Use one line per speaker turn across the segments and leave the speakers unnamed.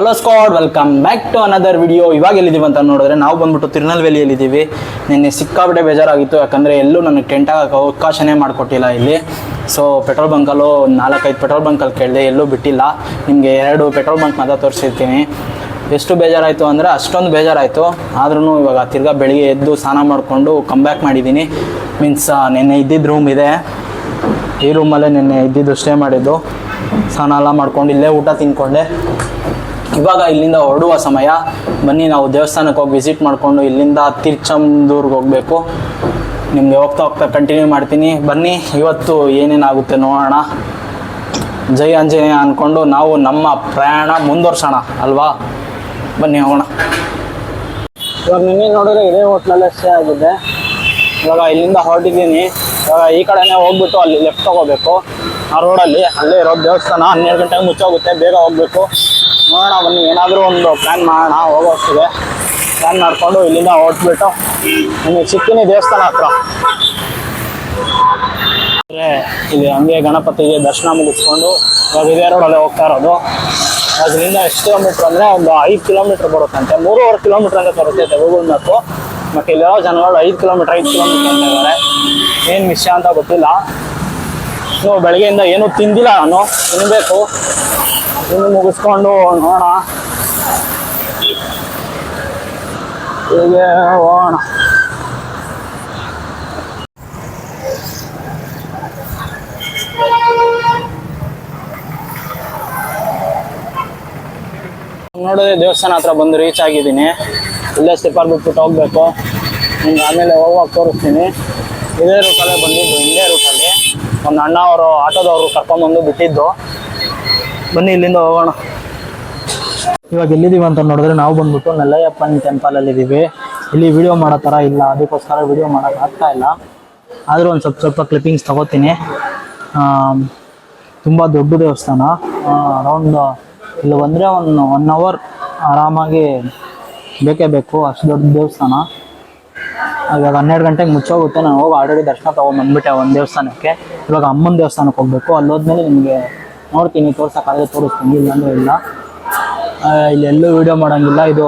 Hello squad welcome back to another video ಇವಾಗ ಎಲ್ಲಿದ್ದೀವಿ ಅಂತ ನೋಡಿದ್ರೆ ನಾವು ಬಂದ್ಬಿಟ್ಟು ತಿರುನಲ್ವೇಲಿಯಲ್ಲಿದ್ದೀವಿ. ನಿನ್ನೆ ಸಿಕ್ಕಾಬಿಟ್ಟೆ ಬೇಜಾರಾಗಿತ್ತು, ಯಾಕಂದರೆ ಎಲ್ಲೂ ನನಗೆ ಟೆಂಟ್ ಆಗಕ್ಕೆ ಅವಕಾಶನೇ ಮಾಡಿಕೊಟ್ಟಿಲ್ಲ ಇಲ್ಲಿ. ಸೊ ಪೆಟ್ರೋಲ್ ಬಂಕಲ್ಲೂ ನಾಲ್ಕೈದು ಪೆಟ್ರೋಲ್ ಬಂಕಲ್ಲಿ ಕೇಳಿದೆ, ಎಲ್ಲೂ ಬಿಟ್ಟಿಲ್ಲ. ನಿಮಗೆ ಎರಡು ಪೆಟ್ರೋಲ್ ಬಂಕ್ ಮಾತ್ರ ತೋರಿಸಿರ್ತೀನಿ. ಎಷ್ಟು ಬೇಜಾರಾಯಿತು ಅಂದರೆ ಅಷ್ಟೊಂದು ಬೇಜಾರಾಯಿತು. ಆದ್ರೂ ಇವಾಗ ತಿರ್ಗಾ ಬೆಳಿಗ್ಗೆ ಎದ್ದು ಸ್ನಾನ ಮಾಡಿಕೊಂಡು ಬ್ಯಾಕ್ ಮಾಡಿದ್ದೀನಿ. ಮೀನ್ಸ್ ನೆನ್ನೆ ಇದ್ದಿದ್ದ ರೂಮ್ ಇದೆ. ಈ ರೂಮಲ್ಲೇ ನೆನ್ನೆ ಇದ್ದಿದ್ದು ಸ್ಟೇ ಮಾಡಿದ್ದು. ಸ್ನಾನ ಎಲ್ಲ ಮಾಡ್ಕೊಂಡು ಇಲ್ಲೇ ಊಟ ತಿನ್ಕೊಂಡೆ ಇವಾಗ ಇಲ್ಲಿಂದ ಹೊರಡುವ ಸಮಯ. ಬನ್ನಿ, ನಾವು ದೇವಸ್ಥಾನಕ್ಕೆ ಹೋಗಿ ವಿಸಿಟ್ ಮಾಡಿಕೊಂಡು ಇಲ್ಲಿಂದ ತಿರ್ಚಂದೂರ್ಗೆ ಹೋಗಬೇಕು. ನಿಮಗೆ ಹೋಗ್ತಾ ಹೋಗ್ತಾ ಕಂಟಿನ್ಯೂ ಮಾಡ್ತೀನಿ. ಬನ್ನಿ, ಇವತ್ತು ಏನೇನಾಗುತ್ತೆ ನೋಡೋಣ. ಜೈ ಅಂಜನೇಯ ಅಂದ್ಕೊಂಡು ನಾವು ನಮ್ಮ ಪ್ರಯಾಣ ಮುಂದುವರ್ಸೋಣ, ಅಲ್ವಾ? ಬನ್ನಿ, ಹೋಗೋಣ. ಇವಾಗ ನಿನ್ನೆ ನೋಡಿದ್ರೆ ಇದೇ ಹೋಟ್ಲಲ್ಲೇ ಸ್ಟೇ ಆಗಿದೆ ಇವಾಗ ಇಲ್ಲಿಂದ ಹೊರಟಿದ್ದೀನಿ. ಇವಾಗ ಈ ಕಡೆನೇ ಹೋಗ್ಬಿಟ್ಟು ಅಲ್ಲಿ ಲೆಫ್ಟ್ ತಗೋಬೇಕು. ಆ ರೋಡಲ್ಲಿ ಅಲ್ಲೇ ಇರೋ ದೇವಸ್ಥಾನ ಹನ್ನೆರಡು ಗಂಟೆಗೆ ಮುಚ್ಚೋಗುತ್ತೆ, ಬೇಗ ಹೋಗ್ಬೇಕು. ನೋಡೋಣ, ಬನ್ನಿ. ಏನಾದರೂ ಒಂದು ಪ್ಲ್ಯಾನ್ ಮಾಡೋಣ ಹೋಗೋಷ್ಟಿದೆ ಪ್ಲ್ಯಾನ್ ಮಾಡಿಕೊಂಡು ಇಲ್ಲಿಂದ ಹೊರಟ್ಬಿಟ್ಟು ನಿಮಗೆ ಚಿಕ್ಕಿನಿ ದೇವಸ್ಥಾನ ಹತ್ರ. ಇಲ್ಲಿ ಹಂಗೆ ಗಣಪತಿಗೆ ದರ್ಶನ ಮುಗಿಸ್ಕೊಂಡು ಇವಾಗ ಇದೇ ರೋಡಲ್ಲೇ ಹೋಗ್ತಾ ಇರೋದು. ಅದರಿಂದ ಎಷ್ಟು ಕಿಲೋಮೀಟ್ರ್ ಅಂದರೆ ಒಂದು ಐದು ಕಿಲೋಮೀಟ್ರ್ ಬರುತ್ತಂತೆ. ಮೂರುವರೆ ಕಿಲೋಮೀಟ್ರ್ ಅಂತ ಬರುತ್ತೆ ಗೂಗಲ್ ಮ್ಯಾಪು ಮತ್ತು ಇಲ್ಲಿರೋ ಜನಗಳು ಐದು ಕಿಲೋಮೀಟ್ರ್ ಐದು ಕಿಲೋಮೀಟ್ರ್ ಅಂತ ಇದ್ದಾರೆ. ಏನು ವಿಷಯ ಅಂತ ಗೊತ್ತಿಲ್ಲ. ಸೊ ಬೆಳಗ್ಗೆಯಿಂದ ಏನೂ ತಿಂದಿಲ್ಲ ನಾನು. ತಿನ್ನಬೇಕು ಇನ್ನು ಮುಗಿಸ್ಕೊಂಡು ನೋಡೋಣ. ಹೀಗೆ ಹೋಗೋಣ. ನೋಡಿದ್ರೆ ದೇವಸ್ಥಾನ ಹತ್ರ ಬಂದು ರೀಚ್ ಆಗಿದ್ದೀನಿ. ಇಲ್ಲೇ ಸ್ಲಿಪ್ಪರ್ ಬಿಟ್ಬಿಟ್ಟು ಹೋಗ್ಬೇಕು. ನಿಮ್ಗೆ ಆಮೇಲೆ ಹೋಗೋಕೆ ತೋರಿಸ್ತೀನಿ. ಇದೇ ರೂಟಲ್ಲೇ ಬಂದಿದ್ದು ಇದೇ ರೂಟಲ್ಲಿ ಒಂದು ಅಣ್ಣ ಅವರು ಆಟೋದವರು ಕರ್ಕೊಂಡ್ಬಂದು ಬಿಟ್ಟಿದ್ದು. ಬನ್ನಿ ಇಲ್ಲಿಂದ ಹೋಗೋಣ. ಇವಾಗ ಎಲ್ಲಿದ್ದೀವಿ ಅಂತ ನೋಡಿದ್ರೆ ನಾವು ಬಂದ್ಬಿಟ್ಟು ನೆಲ್ಲಯ್ಯಪ್ಪನ ಟೆಂಪಲಲ್ಲಿ ಇದ್ದೀವಿ. ಇಲ್ಲಿ ವಿಡಿಯೋ ಮಾಡೋ ಥರ ಇಲ್ಲ, ಅದಕ್ಕೋಸ್ಕರ ವಿಡಿಯೋ ಮಾಡೋಕೆ ಆಗ್ತಾ ಇಲ್ಲ. ಆದರೂ ಒಂದು ಸ್ವಲ್ಪ ಸ್ವಲ್ಪ ಕ್ಲಿಪ್ಪಿಂಗ್ಸ್ ತಗೋತೀನಿ. ತುಂಬ ದೊಡ್ಡ ದೇವಸ್ಥಾನ. ಅರೌಂಡ್ ಇಲ್ಲಿ ಬಂದರೆ ಒಂದು ಒನ್ ಅವರ್ ಆರಾಮಾಗಿ ಬೇಕೇ ಬೇಕು, ಅಷ್ಟು ದೊಡ್ಡ ದೇವಸ್ಥಾನ. ಇವಾಗ ಹನ್ನೆರಡು ಗಂಟೆಗೆ ಮುಚ್ಚೋಗುತ್ತೆ. ನಾನು ಹೋಗಿ ಆಲ್ರೆಡಿ ದರ್ಶನ ತಗೊಂಡ್ಬಂದ್ಬಿಟ್ಟೆ ಒಂದು ದೇವಸ್ಥಾನಕ್ಕೆ. ಇವಾಗ ಅಮ್ಮನ ದೇವಸ್ಥಾನಕ್ಕೆ ಹೋಗಬೇಕು. ಅಲ್ಲಿ ಹೋದ್ಮೇಲೆ ನಿಮಗೆ ನೋಡ್ತೀನಿ, ತೋರ್ಸೋಕ್ಕಾಗದೆ ತೋರಿಸ್ತೀನಿ ಇಲ್ಲ. ಇಲ್ಲೆಲ್ಲೂ ಇಲ್ಲಿ ಎಲ್ಲೂ ವಿಡಿಯೋ ಮಾಡೋಂಗಿಲ್ಲ. ಇದು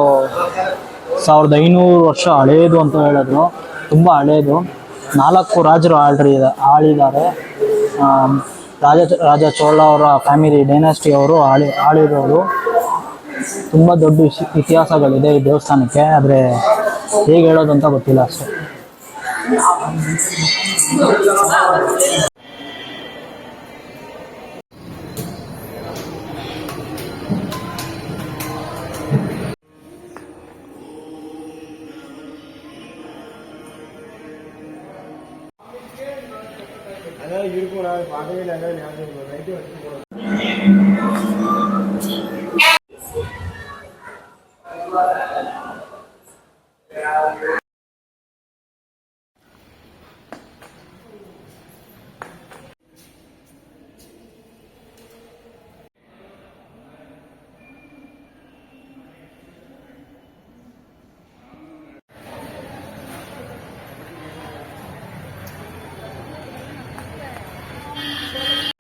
ಸಾವಿರದ ಐನೂರು ವರ್ಷ ಹಳೇದು ಅಂತ ಹೇಳಿದ್ರು. ತುಂಬ ಹಳೇದು. ನಾಲ್ಕು ರಾಜರು ಆಳ್ರಿ ಆಳಿದ್ದಾರೆ. ರಾಜ ರಾಜ ಚೋಳ ಅವರ ಫ್ಯಾಮಿಲಿ ಡೈನಾಸ್ಟಿ ಅವರು ಆಳಿ ಆಳಿರೋರು. ತುಂಬ ದೊಡ್ಡ ಇತಿಹಾಸಗಳಿದೆ ಈ ದೇವಸ್ಥಾನಕ್ಕೆ. ಆದರೆ ಹೇಗೆ ಹೇಳೋದು ಅಂತ ಗೊತ್ತಿಲ್ಲ ಅಷ್ಟೇ.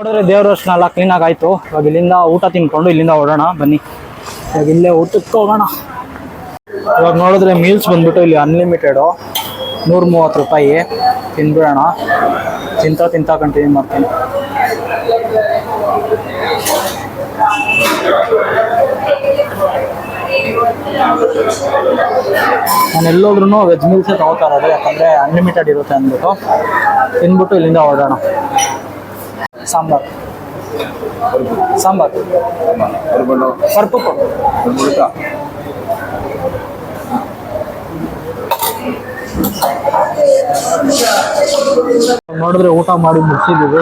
ನೋಡಿದ್ರೆ ದೇವ್ರ ದರ್ಶನ ಎಲ್ಲ ಕ್ಲೀನಾಗಿ ಆಯಿತು. ಇವಾಗ ಇಲ್ಲಿಂದ ಊಟ ತಿನ್ಕೊಂಡು ಇಲ್ಲಿಂದ ಹೊಡೋಣ ಬನ್ನಿ. ಇವಾಗ ಇಲ್ಲೇ ಊಟಕ್ಕೆ ಹೋಗೋಣ. ಇವಾಗ ನೋಡಿದ್ರೆ ಮೀಲ್ಸ್ ಬಂದ್ಬಿಟ್ಟು ಇಲ್ಲಿ ಅನ್ಲಿಮಿಟೆಡು ನೂರ ಮೂವತ್ತು ರೂಪಾಯಿ. ತಿನ್ಬಿಡೋಣ. ತಿಂತ ತಿಂತ ಕಂಟಿನ್ಯೂ ಮಾಡ್ತೀನಿ. ನಾನು ಎಲ್ಲೋದ್ರೂ ವೆಜ್ ಮೀಲ್ಸೇ ತೊಗೋತಾ ಇರೋದು. ಯಾಕಂದರೆ ಅನ್ಲಿಮಿಟೆಡ್ ಇರುತ್ತೆ ಅಂದ್ಬಿಟ್ಟು. ತಿಂದ್ಬಿಟ್ಟು ಇಲ್ಲಿಂದ ಹೊರಡೋಣ. ಸಾಂಬಾರ್. ಸಾಂಬಾರ್. ಪರ್ಪು ನೋಡಿದ್ರೆ ಊಟ ಮಾಡಿ ಮುಗಿಸಿದ್ದೀವಿ.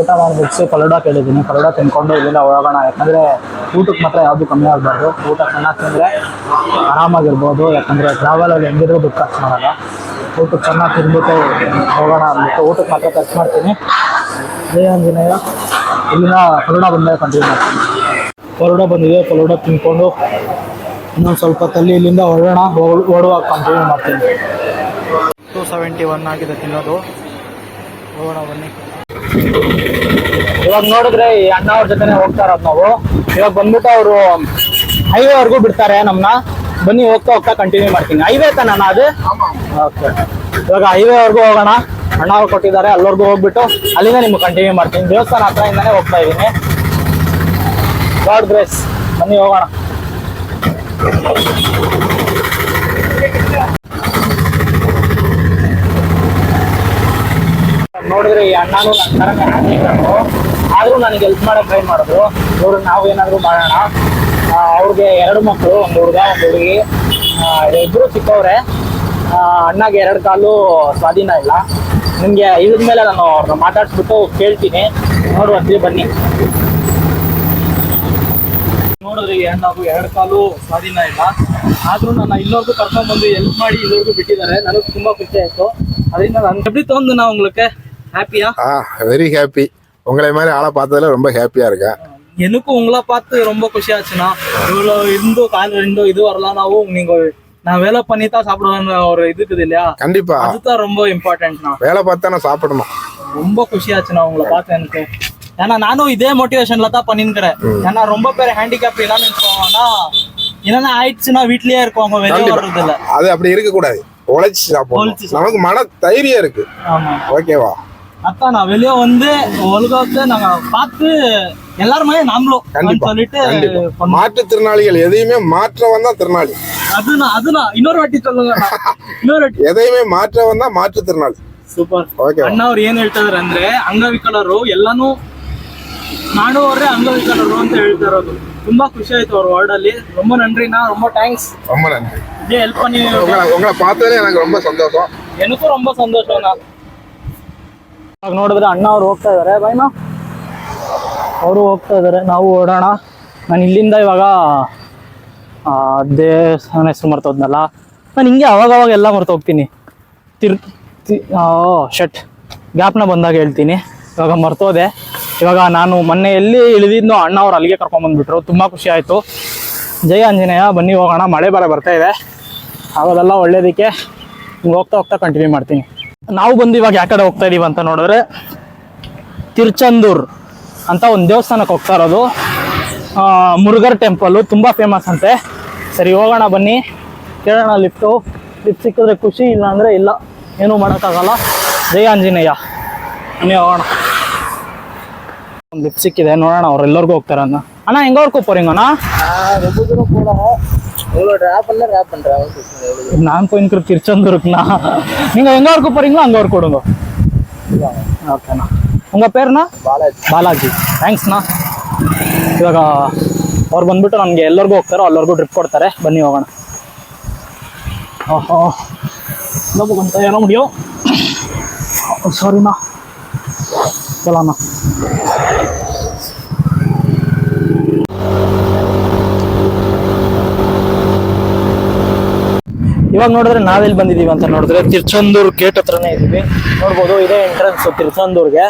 ಊಟ ಮಾಡಿ ಮುಗಿಸಿ ಕಲ್ಲಡ ಕೇಳಿದ್ದೀನಿ ಕಲ್ಲಡ ತಿನ್ಕೊಂಡು ಇಲ್ಲಿಂದ ಹೋಗೋಣ ಯಾಕಂದರೆ ಊಟಕ್ಕೆ ಮಾತ್ರ ಯಾವುದು ಕಮ್ಮಿ ಆಗಬಾರ್ದು. ಊಟ ಚೆನ್ನಾಗಿ ತಿಂದರೆ ಆರಾಮಾಗಿರ್ಬೋದು. ಯಾಕಂದರೆ ಟ್ರಾವೆಲಲ್ಲಿ ಹೆಂಗಿದ್ರು ದುಃಖ ಖರ್ಚು ಮಾಡಲ್ಲ ಊಟಕ್ಕೆ ಚೆನ್ನಾಗಿ ತಿಂದ್ಬಿಟ್ಟು ಹೋಗೋಣ ಅಂದ್ಬಿಟ್ಟು ಊಟಕ್ಕೆ ಮಾತ್ರ ಖರ್ಚು ಮಾಡ್ತೀನಿ. ಜಯ ಆಂಜನೇಯ. ಇಲ್ಲಿನ ಕಲ್ಲಡ ಬಂದಾಗ ಕಂಟಿನ್ಯೂ ಮಾಡ್ತೀನಿ. ಕಲ್ಲಡ ಬಂದಿದೆ ಕಲ್ಲಡ ತಿನ್ಕೊಂಡು ಇನ್ನೊಂದು ಸ್ವಲ್ಪ ತಲ್ಲಿ ಇಲ್ಲಿಂದ ಹೊರಡೋಣ ಓಡುವಾಗ ಕಂಟಿನ್ಯೂ ಮಾಡ್ತೀನಿ. ಟು ಸೆವೆಂಟಿ ಒನ್ ಆಗಿದೆ ತಿನ್ನೋದು. ಹೋಗೋಣ ಬನ್ನಿ. ಇವಾಗ ನೋಡಿದ್ರೆ ಈ ಅಣ್ಣ ಅವ್ರ ಜೊತೆನೆ ಹೋಗ್ತಾ ಇರೋದು ನಾವು. ಇವಾಗ ಬಂದ್ಬಿಟ್ಟು ಅವರು ಹೈವೇವರೆಗೂ ಬಿಡ್ತಾರೆ ನಮ್ಮನ್ನ ಬನ್ನಿ ಹೋಗ್ತಾ ಹೋಗ್ತಾ ಕಂಟಿನ್ಯೂ ಮಾಡ್ತೀನಿ. ಹೈವೇ ತಾನ ಅದು? ಓಕೆ ಇವಾಗ ಹೈವೇವರೆಗೂ ಹೋಗೋಣ. ಅಣ್ಣ ಅವ್ರು ಕೊಟ್ಟಿದ್ದಾರೆ ಅಲ್ಲಿವರೆಗೂ ಹೋಗ್ಬಿಟ್ಟು ಅಲ್ಲಿಂದ ನಿಮ್ಗೆ ಕಂಟಿನ್ಯೂ ಮಾಡ್ತೀನಿ. ದೇವಸ್ಥಾನ ಹತ್ರ ಇಂದಾನೆ ಹೋಗ್ತಾ ಇದ್ದೀನಿ. God grace. ಬನ್ನಿ ಹೋಗೋಣ. ನೋಡಿದ್ರೆ ಈ ಅಣ್ಣನು ನನ್ನ ತರ ಆದ್ರೂ ನನಗೆ ಹೆಲ್ಪ್ ಮಾಡಕ್ ಟ್ರೈ ಮಾಡಿದ್ರು. ಇವ್ರು ನಾವು ಏನಾದರೂ ಮಾಡೋಣ. ಅವ್ರಿಗೆ ಎರಡು ಮಕ್ಕಳು ಒಂದು ಹುಡುಗ ಒಂದು ಹುಡುಗಿ. ಇಬ್ಬರು ಚಿಕ್ಕವ್ರೆ. ಆ, ಅಣ್ಣಗೆ ಎರಡು ಕಾಲು ಸ್ವಾಧೀನ ಇಲ್ಲ ನಿಮಗೆ ಇಳಿದ ಮೇಲೆ ನಾನು ಅವ್ರನ್ನ ಮಾತಾಡ್ಸ್ಬಿಟ್ಟು ಕೇಳ್ತೀನಿ ನೋಡುವಂತ್ರಿ ಬನ್ನಿ ನೋಡಿದ್ರಿ ಅಣ್ಣಗೂ ಎರಡು ಕಾಲು ಸ್ವಾಧೀನ ಇಲ್ಲ ಆದ್ರೂ ನನ್ನ ಇನ್ನೊರ್ಗೂ ಕರ್ಕೊಂಡ್ ಬಂದು ಹೆಲ್ಪ್ ಮಾಡಿ ಇಲ್ಲಿವರೆಗೂ ಬಿಟ್ಟಿದ್ದಾರೆ ನನಗೆ ತುಂಬಾ ಖುಷಿ ಆಯ್ತು ಅದರಿಂದ ನಾನು எப்படி தோந்து நான் உங்களுக்கு ஹாப்பியா
ஆ வெரி ஹாப்பி உங்களை மாதிரி ஆளை பார்த்ததுல ரொம்ப ஹாப்பியா இருக்கேன்
எனக்கும் உங்களை பார்த்து ரொம்ப குஷி ஆச்சுண்ணா இவ்வளோ இருந்து கால் ரெண்டு இது வரலாம் நாவும் நீங்க நான் வேலை பண்ணி தான் சாப்பிடுவேன்னு ஒரு இது இருக்குது இல்லையா?
கண்டிப்பா.
அதுதான் ரொம்ப இம்பார்ட்டன்ட்ண்ணா
வேலை பார்த்தா நான் சாப்பிடணும்.
ரொம்ப குஷி ஆச்சுண்ணா உங்களை பார்த்து எனக்கு. ஏன்னா நானும் இதே மோட்டிவேஷன்ல தான் பண்ணிருக்கிறேன் ஏன்னா ரொம்ப பேர் ஹேண்டிகேப் என்னன்னு நினைச்சுவாங்கன்னா என்னென்ன ஆயிடுச்சுன்னா வீட்லயே இருக்கவங்க வெளியே
கண்டிப்பா.
வர்றது இல்ல
அது அப்படி இருக்க கூடாது உழைச்சு சாப்பிடணும். நமக்கு மன தைரியம் இருக்கு.
ஆமா.
ஓகேவா?
அதான் நான் வெளியே வந்து உலகத்தை நாங்க பார்த்து எல்லாருமே நாமளும். சொல்லிட்டு.
மாற்றுத்திறனாளிகள் எதையுமே மாற்றவன் தான் திறனாளி.
அதுதான் அதுதான் இன்னொரு வாட்டி சொல்லுங்க இன்னொரு வாட்டி
ಎದೆಯೇ ಮಾತ್ರವನ್ನ
ಸೂಪರ್
Okay.
ಅಣ್ಣ ಅವ್ರು ಹೇಳ್ತಾ ಇದ್ದಾರೆ ಅಂದ್ರೆ ಅಂಗವಿಕಲರು ಅಂಗವಿಕಲರು ಅಂತ ತುಂಬಾ ಖುಷಿ ಆಯ್ತು ಅವ್ರ ವರ್ಡ್ ಅಲ್ಲಿ ரொம்ப ನಾ ரொம்ப ಥ್ಯಾಂಕ್ಸ್
ரொம்ப நன்றி.
ಇದೆ ಹೆಲ್ಪ್ பண்ணி
உங்களை உங்களை ನನಗೆ ತುಂಬ ரொம்ப சந்தோஷம்
ತುಂಬ ரொம்ப ಇವಾಗ ನೋಡಿದ್ರೆ ಅಣ್ಣ ಅವ್ರು ಹೋಗ್ತಾ ಇದಾರೆ. ಬಾಯ್ನ ಅವರು ಹೋಗ್ತಾ ಇದಾರೆ. ನಾವು ಓಡೋಣ. ನಾನು ಇಲ್ಲಿಂದ ಇವಾಗ ದೇವಸ್ಥಾನ ಹೆಸರು ಮರ್ತೋದ್ನಲ್ಲ? ನಾನು ಹಿಂಗೆ ಅವಾಗ ಅವಾಗ ಎಲ್ಲ ಮರ್ತು ಹೋಗ್ತೀನಿ ತಿರ್ ಶಟ್ ಗ್ಯಾಪ್ನ ಬಂದಾಗ ಹೇಳ್ತೀನಿ. ಇವಾಗ ಮರ್ತೋದೆ. ಇವಾಗ ನಾನು ಮೊನ್ನೆ ಎಲ್ಲಿ ಇಳಿದಿದ್ನೋ ಅಣ್ಣ ಅವ್ರು ಅಲ್ಲಿಗೆ ಕರ್ಕೊಂಬಂದ್ಬಿಟ್ರು ತುಂಬ ಖುಷಿ ಆಯಿತು. ಜಯ ಆಂಜನೇಯ, ಬನ್ನಿ ಹೋಗೋಣ. ಮಳೆ ಬರ ಬರ್ತಾ ಇದೆ. ಆಗೋದೆಲ್ಲ ಒಳ್ಳೇದಕ್ಕೆ ಹಿಂಗೆ ಹೋಗ್ತಾ ಹೋಗ್ತಾ ಕಂಟಿನ್ಯೂ ಮಾಡ್ತೀನಿ. ನಾವು ಬಂದು ಇವಾಗ ಯಾವ ಹೋಗ್ತಾ ಇದೀವಿ ಅಂತ ನೋಡಿದ್ರೆ ತಿರುಚಂದೂರ್ ಅಂತ ಒಂದು ದೇವಸ್ಥಾನಕ್ಕೆ ಹೋಗ್ತಾ ಇರೋದು. ಮುರುಗರ್ ಟೆಂಪಲ್ಲು ತುಂಬ ಫೇಮಸ್ ಅಂತೆ ಸರಿ ಹೋಗೋಣ ಬನ್ನಿ ಕೇಳೋಣ ಲಿಫ್ಟು ಲಿಫ್ಟ್ ಸಿಕ್ಕಿದ್ರೆ ಖುಷಿ ಇಲ್ಲ ಅಂದರೆ ಇಲ್ಲ ಏನೂ ಮಾಡೋಕ್ಕಾಗಲ್ಲ ಜಯ ಆಂಜನೇಯ ಬನ್ನಿ ಹೋಗೋಣ ಒಂದು ಲಿಫ್ಟ್ ಸಿಕ್ಕಿದೆ ನೋಡೋಣ ಅವ್ರು ಎಲ್ಲರಿಗೂ ಹೋಗ್ತಾರೆ ಅಣ್ಣ ಅಣ್ಣ ಹೆಂಗ ಅವ್ರು போறீங்கண்ணா
ரொம்ப தூரம் போனோம் உங்களோட ரேப் பண்ணல ரேப் பண்றேன்
நான் போயிருக்கிற திருச்செந்தூருக்குண்ணா நீங்க எங்க வரைக்கும் போறீங்களோ அங்க வரைக்கும் கொடுங்க ಓಕೆನಾ ಉಂಗ ಪೇರ್ನಾ
பாலாஜி
ಬಾಲಾಜಿ ಥ್ಯಾಂಕ್ಸ್ನಾ ಇವಾಗ ಅವ್ರು ಬಂದ್ಬಿಟ್ಟು ನಮಗೆ ಎಲ್ಲರಿಗೂ ಹೋಗ್ತಾರೋ ಎಲ್ಲರಿಗೂ ಡ್ರಿಪ್ ಕೊಡ್ತಾರೆ. ಬನ್ನಿ ಹೋಗೋಣ. ಓಹೋ. ಅಂತ ಏನೋ ಮುಡಿಯೋ ಸಾರಿನಾ ಇವಾಗ ನೋಡಿದ್ರೆ ನಾವೆಲ್ಲಿ ಬಂದಿದ್ದೀವಿ ಅಂತ ನೋಡಿದ್ರೆ ತಿರ್ಚಂದೂರ್ ಗೇಟ್ ಹತ್ರನೇ ಇದೀವಿ. ನೋಡ್ಬೋದು, ಇದೇ ಎಂಟ್ರೆನ್ಸ್ ತಿರ್ಚಂದೂರ್ಗೆ.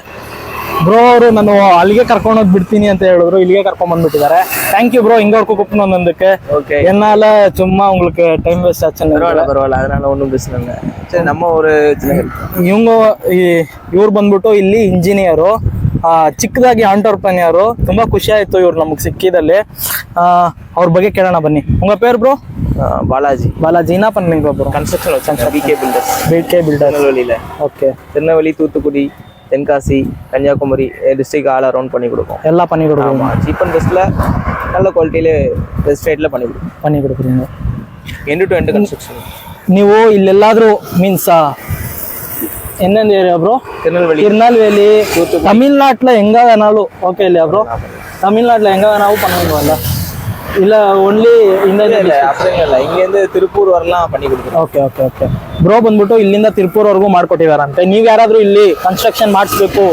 ಬ್ರೋ ಅವರು ನಾನು ಅಲ್ಲಿಗೆ ಕರ್ಕೊಂಡು ಹೋಗಿ ಬಿಡ್ತೀನಿ ಅಂತ ಹೇಳಿದ್ರು ಇಲ್ಲಿಗೆ ಕರ್ಕೊಂಡ್ ಬಂದ್ಬಿಟ್ಟಿದ್ದಾರೆ ಥ್ಯಾಂಕ್ ಯು ப்ரோ இங்க ஒரு கூப்பிடணும் வந்ததுக்கு
ஓகே
என்னால சும்மா உங்களுக்கு டைம் வேஸ்ட் ஆச்சுன்னு
பரவாயில்ல பரவாயில்ல அதனால ஒன்றும் பிரச்சனை இல்லை சரி நம்ம ஒரு சின்ன help.
ಇವಂಗ ಇವ್ರು ಬಂದ್ಬಿಟ್ಟು ಇಲ್ಲಿ ಇಂಜಿನಿಯರು ಚಿಕ್ಕದಾಗಿ ಆಂಟರ್ಪ್ರನಿಯರು ತುಂಬಾ ಖುಷಿ ಆಯ್ತು ಇವ್ರು ನಮಗೆ ಸಿಕ್ಕಿದಲ್ಲಿ ಆ, ಅವ್ರ ಬಗ್ಗೆ ಕೇಳೋಣ ಬನ್ನಿ ಉಂಗ ಪೇರ್ ಬ್ರೋ
ஆ, பாலாஜி
ಬಾಲಾಜಿ என்ன பண்ணீங்க ப்ரோ
கன்ஸ்ட்ரக்ஷன் வச்சாங்க பிகே பில்டர்ஸ்
பிகே பில்டர்
திருநெல்வேலியில்
okay
Tirunelveli Thoothukudi Tenkasi Kanyakumari district all around பண்ணி கொடுப்போம்
எல்லாம் பண்ணி கொடுக்குறீங்க
ஆமாம் சீப் அண்ட் பெஸ்ட்டில் நல்ல குவாலிட்டியில் பெஸ்ட் ரேட்டில் பண்ணி கொடுப்போம்
பண்ணி கொடுக்குறீங்க
எண்டு டு எண்டு கன்ஸ்ட்ரக்ஷன்
ನೀವು ಇಲ್ಲೆಲ್ಲಾದ್ರೂ ಮೀನ್ಸ್ என்னென்ன ஏரியா ப்ரோ
திருநெல்வேலி
திருநெல்வேலி தமிழ்நாட்டுல எங்க வேணாலும் ஓகே இல்லையா ப்ரோ தமிழ்நாட்டுல எங்க வேணாலும் பண்ணுவீங்கல்ல இல்ல ஒன்லி இந்த
இல்லை அப்படிங்க இல்லை இங்கேருந்து திருப்பூர் வரலாம் பண்ணி கொடுக்குறோம்
ಓಕೆ ಓಕೆ ಓಕೆ ಬ್ರೋ ಬಂದ್ಬಿಟ್ಟು ಇಲ್ಲಿಂದ ತಿರುಪೂರ್ವರೆಗೂ ಮಾಡ್ಕೊಟ್ಟಿದಾರಂತೆ ನೀವು ಯಾರಾದ್ರೂ ಇಲ್ಲಿ ಕನ್ಸ್ಟ್ರಕ್ಷನ್ ಮಾಡಿಸ್ಬೇಕು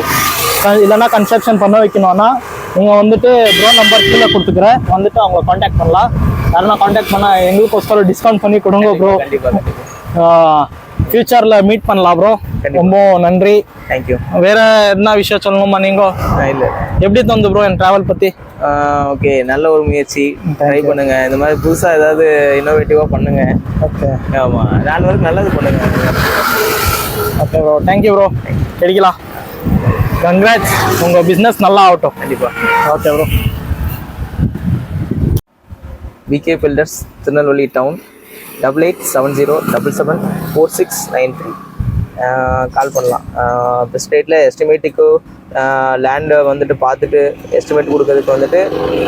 இல்லைன்னா கன்ஸ்ட்ரக்ஷன் பண்ண வைக்கணும்னா நீங்கள் வந்துட்டு ப்ரோ நம்பர் கீழே கொடுத்துக்கிறேன் வந்துட்டு அவங்கள காண்டாக்ட் பண்ணலாம் யாருன்னா காண்டாக்ட் பண்ணால் எங்களுக்கோஸ்கரம் டிஸ்கவுண்ட் பண்ணி கொடுங்க ப்ரோ
கண்டிப்பாக கண்டிப்பாக
ஃபியூச்சரில் மீட் பண்ணலாம் ப்ரோ ரொம்ப நன்றி
தேங்க்யூ
வேற என்ன விஷயம் சொல்லணுமா நீங்க
இல்லை
எப்படி தோந்து ப்ரோ என் டிராவல் பத்தி
ஓகே நல்ல ஒரு முயற்சி. ட்ரை பண்ணுங்க. இந்த மாதிரி புதுசா ஏதாவது இன்னோவேட்டிவா பண்ணுங்க.
ஓகே
ஆமா. நாலு பேருக்கு நல்லது பண்ணுங்க.
Okay bro thank you bro கிடைக்கலாம் கங்க்ராட்ஸ் உங்க பிஸ்னஸ் நல்லா ஆகட்டும்.
கண்டிப்பா.
Okay bro
V K builders Tirunelveli town double eight seven zero double seven four six nine three கால் பண்ணலாம் பெஸ்ட் ரேட்டில் எஸ்டிமேட்டுக்கு லேண்டை வந்துட்டு பார்த்துட்டு எஸ்டிமேட் கொடுக்கறதுக்கு வந்துட்டு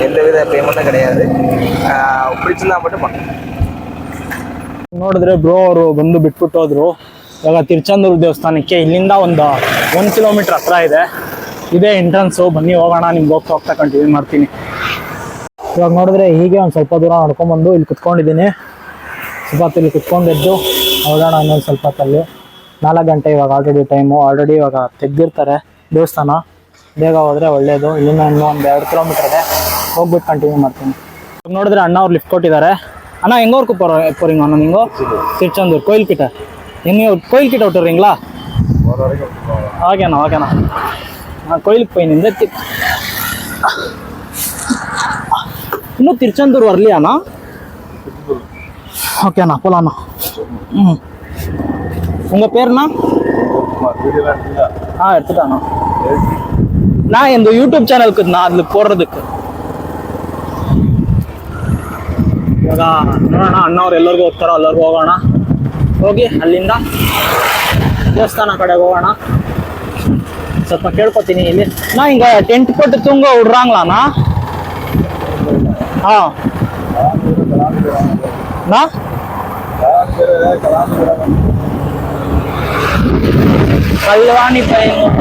எந்த வித பேமெண்ட்டும் கிடையாது ஆஹ் பிடிச்சிருந்தா மட்டும் பண்ணலாம்
ನೋಡಿದ್ರೆ ಬ್ರೋ ಅವರು ಬಂದು ಬಿಟ್ಬಿಟ್ಟು ಹೋದ್ರು ಇವಾಗ ತಿರುಚಂದೂರು ದೇವಸ್ಥಾನಕ್ಕೆ ಇಲ್ಲಿಂದ ಒಂದು ಒಂದು ಕಿಲೋಮೀಟರ್ ಹತ್ರ ಇದೆ ಇದೇ ಎಂಟ್ರನ್ಸು ಬನ್ನಿ ಹೋಗೋಣ ನಿಮ್ಗೆ ಹೋಗ್ತಾ ಹೋಗ್ತಾ ಕಂಟಿನ್ಯೂ ಮಾಡ್ತೀನಿ ಇವಾಗ ನೋಡಿದ್ರೆ ಹೀಗೆ ಒಂದು ಸ್ವಲ್ಪ ದೂರ ನಡ್ಕೊಂಬಂದು ಇಲ್ಲಿ ಕುತ್ಕೊಂಡಿದ್ದೀನಿ ಸ್ವಲ್ಪ ಹೊತ್ತು ಇಲ್ಲಿ ಕುತ್ಕೊಂಡಿದ್ದು ಹೋಗೋಣ ಇನ್ನೊಂದು ಸ್ವಲ್ಪ ಹೊತ್ತಲ್ಲಿ ನಾಲ್ಕು ಗಂಟೆ ಇವಾಗ ಆಲ್ರೆಡಿ ಟೈಮು ಆಲ್ರೆಡಿ ಇವಾಗ ತೆಗ್ದಿರ್ತಾರೆ ದೇವಸ್ಥಾನ. ಬೇಗ ಹೋದರೆ ಒಳ್ಳೆಯದು ಇಲ್ಲಿಂದ ಇನ್ನೂ ಒಂದು ಎರಡು ಕಿಲೋಮೀಟರ್ ಇದೆ. ಹೋಗ್ಬಿಟ್ಟು ಕಂಟಿನ್ಯೂ ಮಾಡ್ತೀನಿ. ನೋಡಿದ್ರೆ ಅಣ್ಣ ಅವ್ರು ಲಿಫ್ಟ್ ಕೊಟ್ಟಿದ್ದಾರೆ. ಅಣ್ಣ ಹೆಂಗೋರ್ಕು ಪೋರ್ ಪೋರಿಂಗ್ ಅಣ್ಣ ನಿಂಗು? ತಿರ್ಚಂದೂರು, ಕೊಯ್ಲ್ ಕಿಟ. ಇನ್ನು ಕೊಯ್ಲ್ ಕಿಟ ಹೊಟ್ಟಿರಿಂಗ್ಲಾ ಓಕೆನಾ ಓಕೆನಾ ಅಣ್ಣ ಕೊಯ್ಲಿಗೆ ಪೈನಿಂದ ಇನ್ನೂ ತಿರ್ಚಂದೂರು ಬರಲಿ ಅಣ್ಣ? ಓಕೆ ಅಣ್ಣ ಪೋಲ ಅಣ್ಣ ಹ್ಞೂ உங்க பேருண்ணா ஆ எடுத்துட்டாண்ணா நான் இந்த யூடியூப் சேனலுக்கு நான் அதில் போடுறதுக்கு ಇವಾಗ ನೋಡೋಣ ಅಣ್ಣವ್ರು ಎಲ್ಲರಿಗೂ ಹೋಗ್ತಾರೋ ಎಲ್ಲರಿಗೂ ಹೋಗೋಣ ಹೋಗಿ ಅಲ್ಲಿಂದ ದೇವಸ್ಥಾನ ಕಡೆಗೆ ಹೋಗೋಣ ಸ್ವಲ್ಪ ಕೇಳ್ಕೊತೀನಿ ಇಲ್ಲಿ ನಾ ಹಿಂಗ ಟೆಂಟ್ ಕೊಟ್ಟು ತುಂಗ விடுறாங்களாண்ணா ஆ நா கல்வாணி பையன்.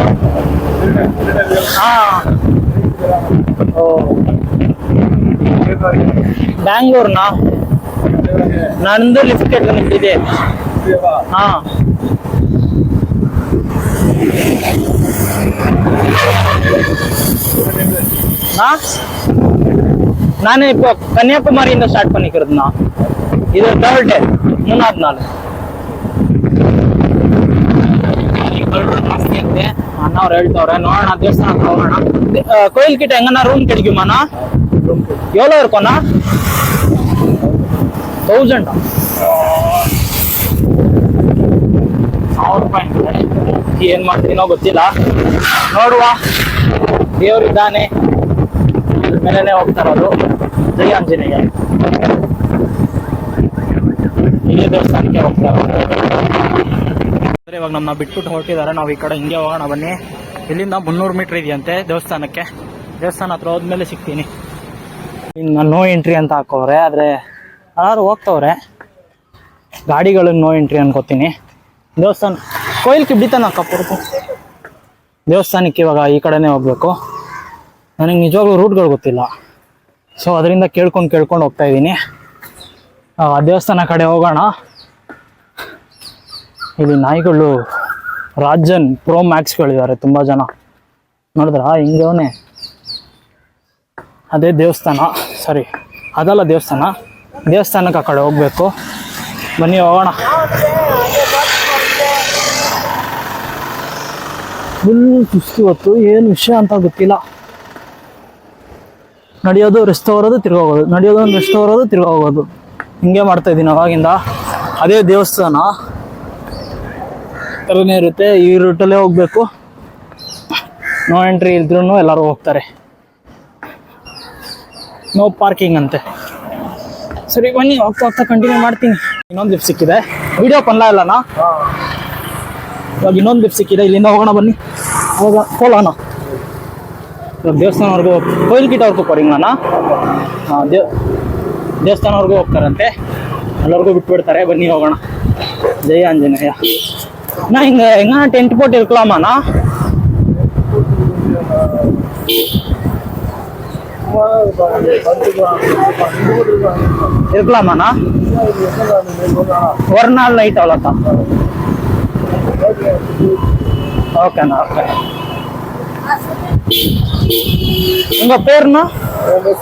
ஆ. ஓ. பெங்களூர்னா? நடந்து லிஃப்ட் எடுக்கணும் இதே ஆ. நான் இப்போ கன்னியாகுமரியில் ஸ்டார்ட் பண்ணிக்கிறதுண்ணா. இது தேர்ட் டே மூணாவது நாள். ಅಣ್ಣವ್ರು ಹೇಳ್ತಾವ್ರೆ, ನೋಡೋಣ, ದೇವಸ್ಥಾನ ಹೋಗೋಣ. கோயில் கிட்ட எங்கன்னா ரூம் கிடைக்குமாண்ணா எவ்வளோ இருக்கும்ண்ணா தௌசண்டா ಸಾವಿರ ರೂಪಾಯಿ ಏನ್ ಮಾಡ್ತೀನೋ ಗೊತ್ತಿಲ್ಲ. ನೋಡುವ. ದೇವರಿದ್ದಾನೆ ಮೇಲೇನೆ ಹೋಗ್ತಾರದು ಜಯ ಆಂಜನೇಯ. ದೇವಸ್ಥಾನಕ್ಕೆ ಹೋಗ್ತಾರೆ ಇವಾಗ ನಮ್ಮನ್ನ ಬಿಟ್ಬಿಟ್ಟು ಹೊರಟಿದ್ದಾರೆ. ನಾವು ಈ ಕಡೆ ಹಿಂಗೆ ಹೋಗೋಣ, ಬನ್ನಿ. ಇಲ್ಲಿಂದ ಮುನ್ನೂರು ಮೀಟರ್ ಇದೆಯಂತೆ ದೇವಸ್ಥಾನಕ್ಕೆ. ದೇವಸ್ಥಾನ ಹತ್ರ ಹೋದ್ಮೇಲೆ ಸಿಗ್ತೀನಿ. ಇನ್ನು ನೋ ಎಂಟ್ರಿ ಅಂತ ಹಾಕೋವ್ರೆ, ಆದರೆ ಯಾರು ಹೋಗ್ತವ್ರೆ. ಗಾಡಿಗಳು ನೋ ಎಂಟ್ರಿ ಅನ್ಕೋತೀನಿ. ದೇವಸ್ಥಾನ ಕೋಯಿಲ್ಗೆ ಕಿಬ್ಬಿತಾನ ಕಪ್ಪು ದೇವಸ್ಥಾನಕ್ಕೆ ಇವಾಗ ಈ ಕಡೆನೇ ಹೋಗ್ಬೇಕು. ನನಗೆ ನಿಜವಾಗ್ಲೂ ರೂಟ್ಗಳು ಗೊತ್ತಿಲ್ಲ. ಸೊ ಅದರಿಂದ ಕೇಳ್ಕೊಂಡು ಕೇಳ್ಕೊಂಡು ಹೋಗ್ತಾ ಇದ್ದೀನಿ. ದೇವಸ್ಥಾನ ಕಡೆ ಹೋಗೋಣ. ಇಲ್ಲಿ ನಾಯಿಗಳು ರಾಜನ್ ಪ್ರೋ ಮ್ಯಾಕ್ಸ್ಗಳಿದ್ದಾರೆ ತುಂಬ ಜನ. ನೋಡಿದ್ರಾ? ಹಿಂಗವನೇ ಅದೇ ದೇವಸ್ಥಾನ. ಸಾರಿ ಅದಲ್ಲ ದೇವಸ್ಥಾನ. ದೇವಸ್ಥಾನಕ್ಕೆ ಆ ಕಡೆ ಹೋಗಬೇಕು. ಬನ್ನಿ, ಹೋಗೋಣ. ಫುಲ್ ಸುಸ್ತು ಹೊತ್ತು ಏನು ವಿಷಯ ಅಂತ ಗೊತ್ತಿಲ್ಲ. ನಡೆಯೋದು ರೆಸ್ಟ್ ಹೋಗೋದು. ತಿರ್ಗೋಗೋದು ನಡೆಯೋದು ರೆಸ್ಟ್ ಹೋಗೋದು. ತಿರ್ಗೋಗೋದು ಹಿಂಗೆ ಮಾಡ್ತಾ ಇದ್ದೀನಿ ಅವಾಗಿಂದ. ಅದೇ ದೇವಸ್ಥಾನ. ಥರನೇ ಇರುತ್ತೆ, ಈ ರೂಟಲ್ಲೇ ಹೋಗ್ಬೇಕು. ನೋ ಎಂಟ್ರಿ ಇದ್ರೂ ಎಲ್ಲರೂ ಹೋಗ್ತಾರೆ. ನೋ ಪಾರ್ಕಿಂಗ್ ಅಂತೆ. ಸರಿ, ಬನ್ನಿ, ಹೋಗ್ತಾ ಹೋಗ್ತಾ ಕಂಟಿನ್ಯೂ ಮಾಡ್ತೀನಿ. ಇನ್ನೊಂದು ಲಿಫ್ಟ್ ಸಿಕ್ಕಿದೆ. ವಿಡಿಯೋ ಪನ್ಲ ಇಲ್ಲನಾ ಇವಾಗ ಇನ್ನೊಂದು ಲಿಫ್ಟ್ ಸಿಕ್ಕಿದೆ, ಇಲ್ಲಿಂದ ಹೋಗೋಣ ಬನ್ನಿ. ಅವಾಗ ಹೋಗೋಣ ಇವಾಗ ದೇವಸ್ಥಾನವರೆಗೂ ಕೋಯಿಲ್ ಕಿಟ್ಟವರೆಗೂ ಕೊರಿಂಗ್ಲಾನ ಹಾಂ ದೇವ್ ದೇವಸ್ಥಾನವರೆಗೂ ಹೋಗ್ತಾರಂತೆ. ಎಲ್ಲರಿಗೂ ಬಿಟ್ಬಿಡ್ತಾರೆ, ಬನ್ನಿ ಹೋಗೋಣ. ಜಯ ಆಂಜನೇಯ. நான் இங்க எங்கன்னா டென்ட் போட்டு இருக்கலாமாண்ணா? இருக்கலாமாண்ணா? ஒரு நாள் நைட் அவ்வளோதான் ஓகேண்ணா ஓகே. உங்க பேருண்ணா?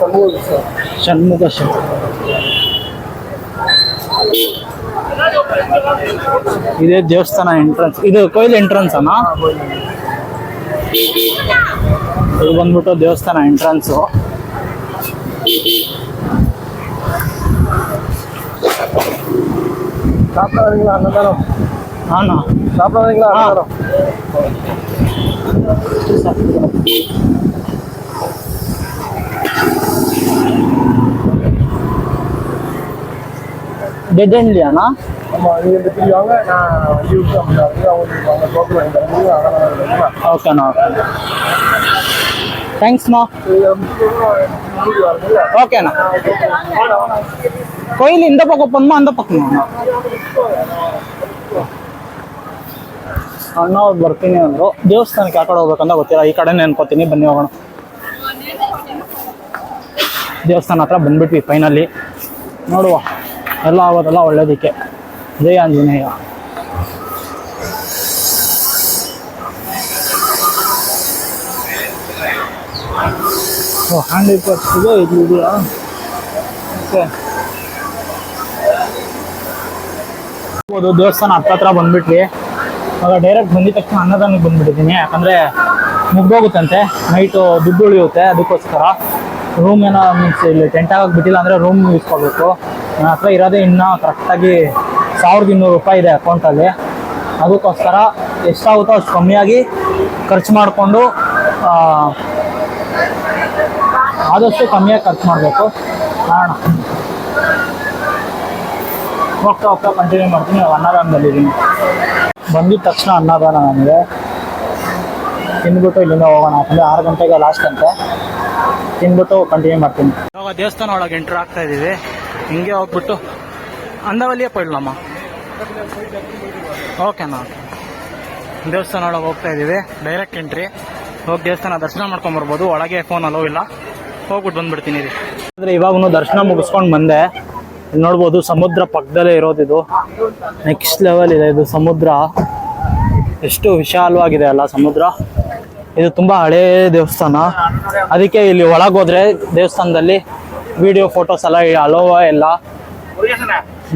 சண்முக சார். சண்முக சார். ಇದೇ ದೇವಸ್ಥಾನ ಎಂಟ್ರೆನ್ಸ್ ಇದು ಕೊಯ್ಲು ಎಂಟ್ರೆನ್ಸ್ ಅಣ್ಣ ಇದು ಬಂದ್ಬಿಟ್ಟು ದೇವಸ್ಥಾನ ಎಂಟ್ರೆನ್ಸು ಹಾಂ
முடியும் அதெல்லாம்
ஓகேண்ணா ஓகே தேங்க்ஸ்ண்ணா ஓகேண்ணா ಕೊಯ್ಲು ಇಂದ ಪಕ್ಕ ಬಂದು ಅಂದ ಪಕ್ಕ ಅಣ್ಣ ಅವ್ರು ಬರ್ತೀನಿ ಅಂದರು ದೇವಸ್ಥಾನಕ್ಕೆ ಆ ಕಡೆ ಹೋಗ್ಬೇಕಂತ ಗೊತ್ತಿಲ್ಲ ಈ ಕಡೆನೇ ಅನ್ಕೋತೀನಿ ಬನ್ನಿ ಹೋಗೋಣ ದೇವಸ್ಥಾನ ಹತ್ರ ಬಂದ್ಬಿಟ್ವಿ ಫೈನಲ್ಲಿ ನೋಡುವ ಎಲ್ಲ ಆಗೋದೆಲ್ಲ ಒಳ್ಳೇದಕ್ಕೆ. ಜೈ ಆಂಜನೇಯ. ಓ ಹ್ಯಾಂಡ್ ಇದೆ ಇದು ಇದೆಯಾ? ಓಕೆ. ದೇವಸ್ಥಾನ ಹತ್ತತ್ರ ಬಂದ್ಬಿಟ್ವಿ. ಇವಾಗ ಡೈರೆಕ್ಟ್ ಬಂದಿದ ತಕ್ಷಣ ಅನ್ನದಾನಕ್ಕೆ ಬಂದ್ಬಿಟ್ಟಿದ್ದೀನಿ. ಯಾಕಂದರೆ ಮುಗ್ದೋಗುತ್ತಂತೆ. ನೈಟು ದುಡ್ಡು ಉಳಿಯುತ್ತೆ, ಅದಕ್ಕೋಸ್ಕರ. ರೂಮ್ ಏನೋ ಮೀನ್ಸ್ ಇಲ್ಲಿ ಟೆಂಟ್ ಆಗಿ ಬಿಟ್ಟಿಲ್ಲ ಅಂದರೆ ರೂಮ್ ಇಸ್ಕೋಬೇಕು ನನ್ನ ಹತ್ರ ಇರೋದೇ ಇನ್ನೂ ಕರೆಕ್ಟಾಗಿ ಸಾವಿರದ ಇನ್ನೂರು ರೂಪಾಯಿ ಇದೆ ಅಕೌಂಟಲ್ಲಿ ಅದಕ್ಕೋಸ್ಕರ ಎಷ್ಟಾಗುತ್ತೋ ಅಷ್ಟು ಕಮ್ಮಿಯಾಗಿ ಖರ್ಚು ಮಾಡಿಕೊಂಡು ಆದಷ್ಟು ಕಮ್ಮಿಯಾಗಿ ಖರ್ಚು ಮಾಡಬೇಕು. ಕಾರಣ ಹೋಗ್ತಾ ಹೋಗ್ತಾ ಕಂಟಿನ್ಯೂ ಮಾಡ್ತೀನಿ ಅನ್ನದಾನದಲ್ಲಿದ್ದೀನಿ ಬಂದಿದ ತಕ್ಷಣ ಅನ್ನದಾನ ನನಗೆ. ತಿಂದ್ಬಿಟ್ಟು ಇಲ್ಲಿಂದ ಹೋಗೋಣ ಅಂದರೆ ಆರು ಗಂಟೆಗೆ ಲಾಸ್ಟ್ ಅಂತೆ ತಿಂದ್ಬಿಟ್ಟು ಕಂಟಿನ್ಯೂ ಮಾಡ್ತೀನಿ. ಇವಾಗ ದೇವಸ್ಥಾನ ಒಳಗೆ ಎಂಟ್ರ್ ಆಗ್ತಾ ಇದ್ದೀವಿ ಹಿಂಗೆ ಹೋಗ್ಬಿಟ್ಟು ಅಂದವಲ್ಲಿಯೇ ಪಡ್ಲಮ್ಮ. ಓಕೆನಾ ದೇವಸ್ಥಾನ ಒಳಗೆ ಹೋಗ್ತಾ ಇದ್ದೀವಿ. ಡೈರೆಕ್ಟ್ ಎಂಟ್ರಿ ಹೋಗಿ ದೇವಸ್ಥಾನ ದರ್ಶನ ಮಾಡ್ಕೊಂಬರ್ಬೋದು ಒಳಗೆ ಫೋನ್ ಅಲೋ ಇಲ್ಲ. ಹೋಗ್ಬಿಟ್ಟು ಬಂದ್ಬಿಡ್ತೀನಿ ರೀ ಅಂದರೆ ಇವಾಗೂ ದರ್ಶನ ಮುಗಿಸ್ಕೊಂಡು ಬಂದೆ. ನೋಡ್ಬೋದು ಸಮುದ್ರ ಪಕ್ಕದಲ್ಲೇ ಇರೋದಿದು. ನೆಕ್ಸ್ಟ್ ಲೆವೆಲ್ ಇದೆ ಇದು ಸಮುದ್ರ. ಎಷ್ಟು ವಿಶಾಲವಾಗಿದೆ ಅಲ್ಲ ಸಮುದ್ರ. ಇದು ತುಂಬ ಹಳೇ ದೇವಸ್ಥಾನ. ಅದಕ್ಕೆ ಇಲ್ಲಿ ಒಳಗೋದ್ರೆ ದೇವಸ್ಥಾನದಲ್ಲಿ ವಿಡಿಯೋ ಫೋಟೋಸ್ ಎಲ್ಲ ಅಲೋವ ಎಲ್ಲ.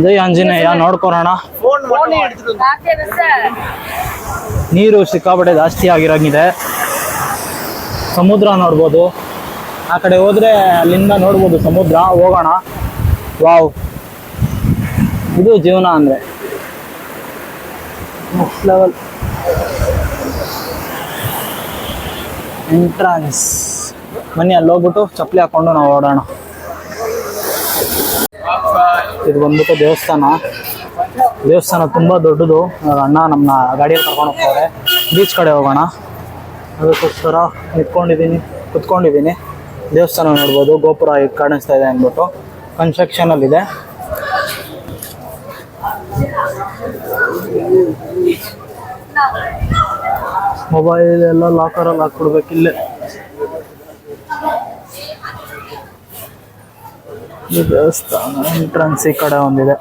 ಜೈ ಆಂಜನೇಯ ನೋಡ್ಕೊರೋಣ ನೀರು ಸಿಕ್ಕಾಪಟ್ಟೆ ಜಾಸ್ತಿ ಆಗಿರಂಗಿದೆ. ಸಮುದ್ರ ನೋಡ್ಬೋದು. ಆ ಕಡೆ ಹೋದ್ರೆ ಅಲ್ಲಿಂದ ನೋಡ್ಬೋದು ಸಮುದ್ರ. ಹೋಗೋಣ. ವಾವ್. ಇದು ಜೀವನ ಅಂದ್ರೆ. ನೆಕ್ಸ್ಟ್ ಲೆವೆಲ್ ಎಂಟ್ರನ್ಸ್ ಮನೆ ಅಲ್ಲಿ ಹೋಗ್ಬಿಟ್ಟು ಚಪ್ಪಲಿ ಹಾಕೊಂಡು ನಾವು ಓಡೋಣ. ಇದು ಬಂದ್ಬಿಟ್ಟು ದೇವಸ್ಥಾನ. ದೇವಸ್ಥಾನ ತುಂಬ ದೊಡ್ಡದು. ಅಣ್ಣ ನಮ್ಮನ್ನ ಗಾಡಿಯಲ್ಲಿ ಕರ್ಕೊಂಡು ಹೋಗ್ತಾರೆ ಬೀಚ್ ಕಡೆ ಹೋಗೋಣ. ಅದಕ್ಕೋಸ್ಕರ ನಿಂತ್ಕೊಂಡಿದ್ದೀನಿ, ಕುತ್ಕೊಂಡಿದ್ದೀನಿ. ದೇವಸ್ಥಾನ ನೋಡ್ಬೋದು. ಗೋಪುರ ಕಾಣಿಸ್ತಾ ಇದೆ ಅಂದ್ಬಿಟ್ಟು. ಕನ್ಸ್ಟ್ರಕ್ಷನಲ್ಲಿದೆ ಮೊಬೈಲ್ ಎಲ್ಲ ಲಾಕರಲ್ಲಿ ಹಾಕ್ಬಿಡ್ಬೇಕು ಇಲ್ಲೇ. ಈ ದೇವಸ್ಥಾನ ಎಂಟ್ರನ್ಸ್ ಈ ಕಡೆ ಒಂದಿದೆ.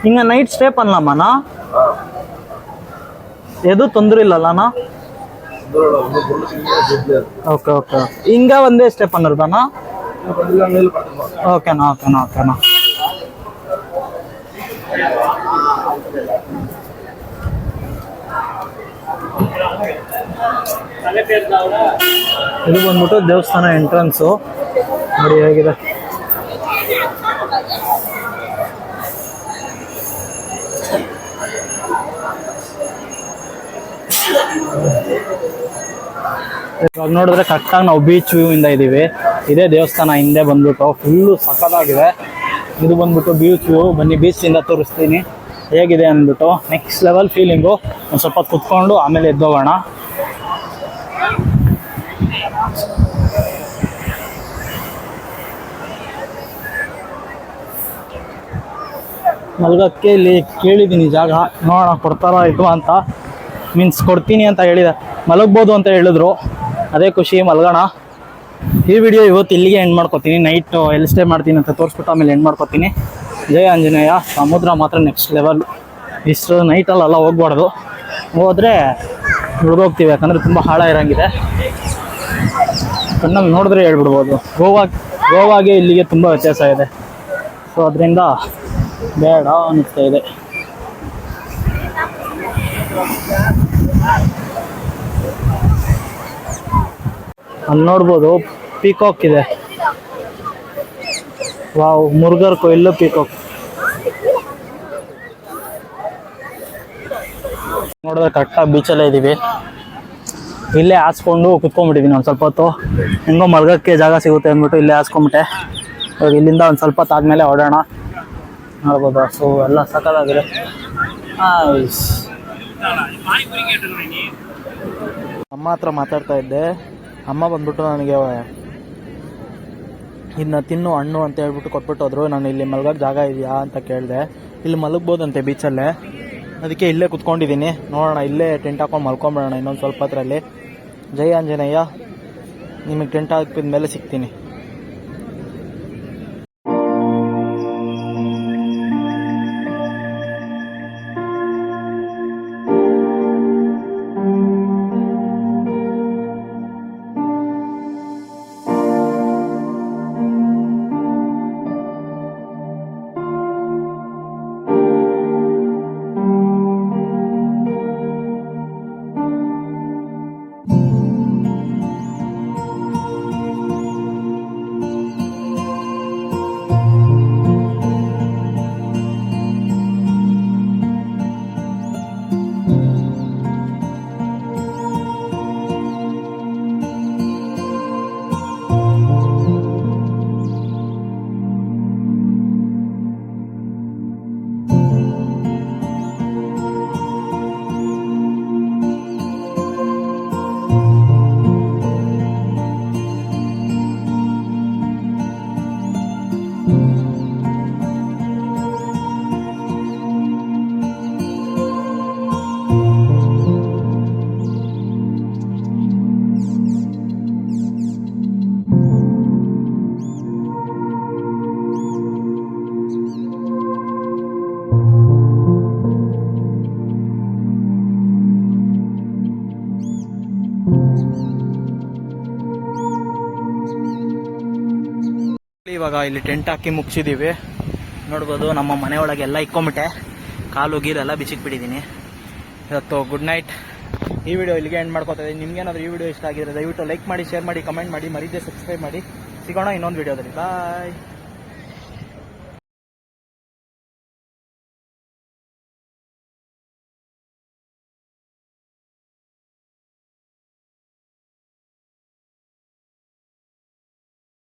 ಅಡ ಹೋಗ್ಬೋದು ಅಂತ ಹೇಳಿ. ಹಿಂಗ ನೈಟ್ ಸ್ಟೇ பண்ணலாமாண்ணா எதுவும் தொந்தரவு இல்லைல்லண்ணா ஓகே ஓகே இங்க வந்து ஸ்டே பண்ணுறதாண்ணா ஓகேண்ணா ஓகேண்ணா ஓகேண்ணா ಇದು ಬಂದ್ಬಿಟ್ಟು ದೇವಸ್ಥಾನ ಎಂಟ್ರೆನ್ಸು ನೋಡಿ ಹೇಗಿದೆ ಇವಾಗ ನೋಡಿದ್ರೆ ಕರೆಕ್ಟಾಗಿ ನಾವು ಬೀಚ್ ವ್ಯೂ ಇಂದ ಇದೀವಿ ಇದೇ ದೇವಸ್ಥಾನ ಹಿಂದೆ ಬಂದ್ಬಿಟ್ಟು ಫುಲ್ಲು ಸಖತ್ತಾಗಿದೆ. ಇದು ಬಂದ್ಬಿಟ್ಟು ಬೀಚ್ ವ್ಯೂ ಬನ್ನಿ ಬೀಚ್ ಇಂದ ತೋರಿಸ್ತೀನಿ. ಹೇಗಿದೆ ಅಂದ್ಬಿಟ್ಟು ನೆಕ್ಸ್ಟ್ ಲೆವೆಲ್ ಫೀಲಿಂಗು ಒಂದು ಸ್ವಲ್ಪ ಕುತ್ಕೊಂಡು ಆಮೇಲೆ ಎದ್ದೋಗೋಣ. ಮಲ್ಗಕ್ಕೆ ಇಲ್ಲಿ ಕೇಳಿದ್ದೀನಿ ಜಾಗ. ನೋಡೋಣ ಕೊಡ್ತಾರ ಇದು ಅಂತ. ಮೀನ್ಸ್ ಕೊಡ್ತೀನಿ ಅಂತ ಹೇಳಿದ. ಮಲಗ್ಬೋದು ಅಂತ ಹೇಳಿದ್ರು. ಅದೇ ಖುಷಿ, ಮಲ್ಗೋಣ. ಈ ವಿಡಿಯೋ ಇವತ್ತು ಇಲ್ಲಿಗೆ ಎಂಡ್ ಮಾಡ್ಕೊತೀನಿ. ನೈಟ್ ಎಲ್ಲಿ ಸ್ಟೇ ಮಾಡ್ತೀನಿ ಅಂತ ತೋರಿಸ್ಬಿಟ್ಟು ಆಮೇಲೆ ಎಂಡ್ ಮಾಡ್ಕೊತೀನಿ. ಜಯ ಆಂಜನೇಯ, ಸಮುದ್ರ ಮಾತ್ರ ನೆಕ್ಸ್ಟ್ ಲೆವೆಲ್ ಇಷ್ಟು ನೈಟಲ್ಲೆಲ್ಲ ಹೋಗ್ಬಾರ್ದು. ಹೋದರೆ ಮುಳುಗೋಗ್ತೀವಿ ಯಾಕಂದರೆ ತುಂಬ ಹಾಳ ಇರೋಂಗಿದೆ ಕಣ್ಣಲ್ಲಿ ನೋಡಿದ್ರೆ ಹೇಳ್ಬಿಡ್ಬೋದು. ಗೋವಾ, ಗೋವಾಗೆ ಇಲ್ಲಿಗೆ ತುಂಬ ವ್ಯತ್ಯಾಸ ಇದೆ. ಸೊ ಅದರಿಂದ ಬೇಡ ಅನ್ನಿಸ್ತಾ ಇದೆ. ಅಲ್ಲಿ ನೋಡ್ಬೋದು ಪೀಕಾಕ್ ಇದೆ. ವಾವ್ ಮುರುಗರ್ ಕೊಯ್ಲು ಪೀಕಾಕ್ ನೋಡಿದ್ರೆ ಕರೆಕ್ಟಾಗಿ ಬೀಚಲ್ಲೇ ಇದ್ದೀವಿ ಇಲ್ಲೇ ಹಾಸ್ಕೊಂಡು ಕುತ್ಕೊಂಡ್ಬಿಟ್ಟಿದ್ದೀನಿ ಒಂದು ಸ್ವಲ್ಪ ಹೊತ್ತು. ಹೆಂಗೋ ಮಲ್ಗಕ್ಕೆ ಜಾಗ ಸಿಗುತ್ತೆ ಅಂದ್ಬಿಟ್ಟು ಇಲ್ಲೇ ಹಾಸ್ಕೊಂಬಿಟ್ಟೆ. ಇವಾಗ ಇಲ್ಲಿಂದ ಒಂದು ಸ್ವಲ್ಪ ಹೊತ್ತು ಆದಮೇಲೆ ಹೊಡೋಣ ನೋಡ್ಬೋದು? ಸೊ ಎಲ್ಲ ಸಕ್ಕತ್ತಾಗಿದೆ ನಮ್ಮ ಹತ್ರ ಮಾತಾಡ್ತಾ ಇದ್ದೆ. ಅಮ್ಮ ಬಂದ್ಬಿಟ್ಟು ನನಗೆ ಇದನ್ನ ತಿನ್ನು, ಹಣ್ಣು ಅಂತ ಹೇಳ್ಬಿಟ್ಟು ಕೊಟ್ಬಿಟ್ಟು ಹೋದ್ರು. ನಾನು ಇಲ್ಲಿ ಮಲ್ಗಕ್ಕೆ ಜಾಗ ಇದೆಯಾ? ಅಂತ ಕೇಳಿದೆ. ಇಲ್ಲಿ ಮಲಗ್ಬೋದಂತೆ ಬೀಚಲ್ಲೇ ಅದಕ್ಕೆ ಇಲ್ಲೇ ಕುತ್ಕೊಂಡಿದ್ದೀನಿ. ನೋಡೋಣ, ಇಲ್ಲೇ ಟೆಂಟ್ ಹಾಕೊಂಡು ಮಲ್ಕೊಂಬಿಡೋಣ ಇನ್ನೊಂದು ಸ್ವಲ್ಪ ಹೊತ್ತರಲ್ಲಿ ಜೈ ಆಂಜನೇಯ. ನಿಮಗೆ ಟೆಂಟ್ ಹಾಕಿದ ಮೇಲೆ ಸಿಗ್ತೀನಿ. ಇವಾಗ ಇಲ್ಲಿ ಟೆಂಟ್ ಹಾಕಿ ಮುಗಿಸಿದೀವಿ. ನೋಡ್ಬೋದು ನಮ್ಮ ಮನೆ ಒಳಗೆ ಎಲ್ಲ ಇಕ್ಕೊಂಬಿಟ್ಟೆ. ಕಾಲು ಗೀರೆಲ್ಲ ಬಿಚ್ಚಿಕ್ಬಿಟ್ಟಿದ್ದೀನಿ ಇವತ್ತು ಗುಡ್ ನೈಟ್ ಈ ವಿಡಿಯೋ ಇಲ್ಲಿಗೆ ಎಂಡ್ ಮಾಡ್ಕೋತಾ ಇದ್ದೀನಿ. ಏನಾದರೂ ಈ ವಿಡಿಯೋ ಇಷ್ಟ ಆಗಿದ್ರೆ ದಯವಿಟ್ಟು ಲೈಕ್ ಮಾಡಿ ಶೇರ್ ಮಾಡಿ ಕಮೆಂಟ್ ಮಾಡಿ, ಮರೀದೆ ಸಬ್ಸ್ಕ್ರೈಬ್ ಮಾಡಿ. ಸಿಗೋಣ ಇನ್ನೊಂದು ವಿಡಿಯೋದಲ್ಲಿ ಬಾಯ್